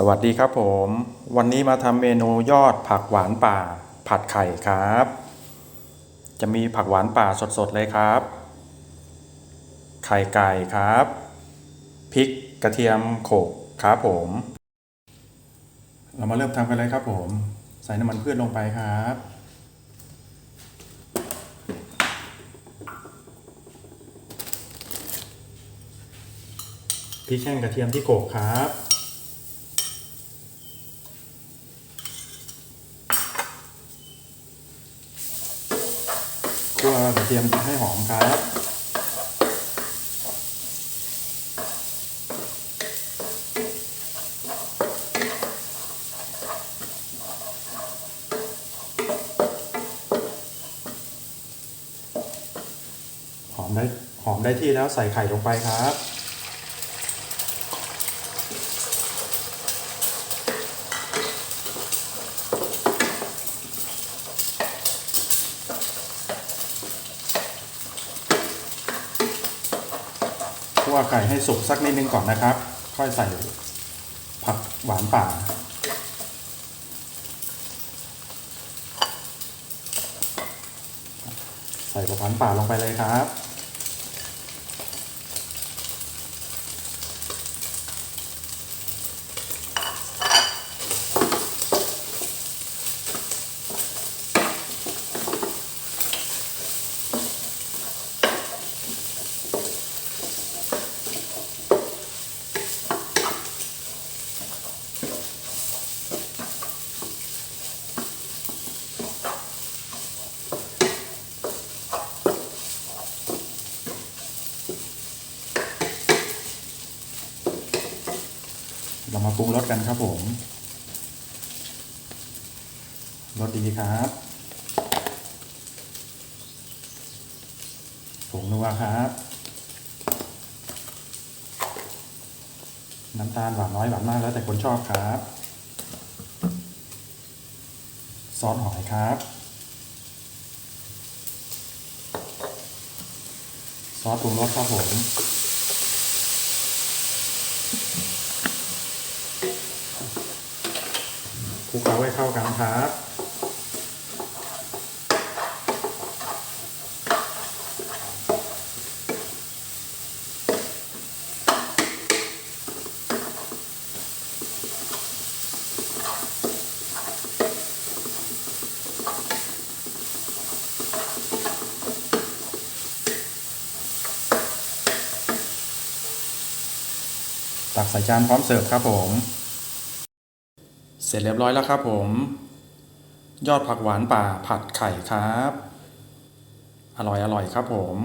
สวัสดีครับผม วันนี้มาทำเมนูยอดผักหวานป่า ผัดไข่ครับ จะมีผักหวานป่าสดๆเลยครับ ไข่ไก่ครับพริกกระเทียมโขกครับผม เรามาเริ่มทำกันเลยครับผม ใส่น้ำมันพืชลงไปครับ พริกแห้งกระเทียมที่โขกครับ คั่วกระเทียมให้หอมครับหอมได้หอมได้ที่แล้วใส่ไข่ลงไปครับ คั่วไก่ให้สุกสักนิดนึงก่อนนะครับ ค่อยใส่ผักหวานป่า ใส่ผักหวานป่าลงไปเลยครับ เรามาปรุงรสกันครับผมรสดีครับผงนัวครับ น้ำตาลหวานน้อยหวานมากแล้วแต่คนชอบครับซอสหอยครับ ซอสปรุงรสครับผม ลุกเคล้าให้เข้ากันครับตักใส่จานพร้อมเสิร์ฟครับผม เสร็จเรียบร้อยแล้วครับผม ยอดผักหวานป่าผัดไข่ครับ อร่อยอร่อยครับผม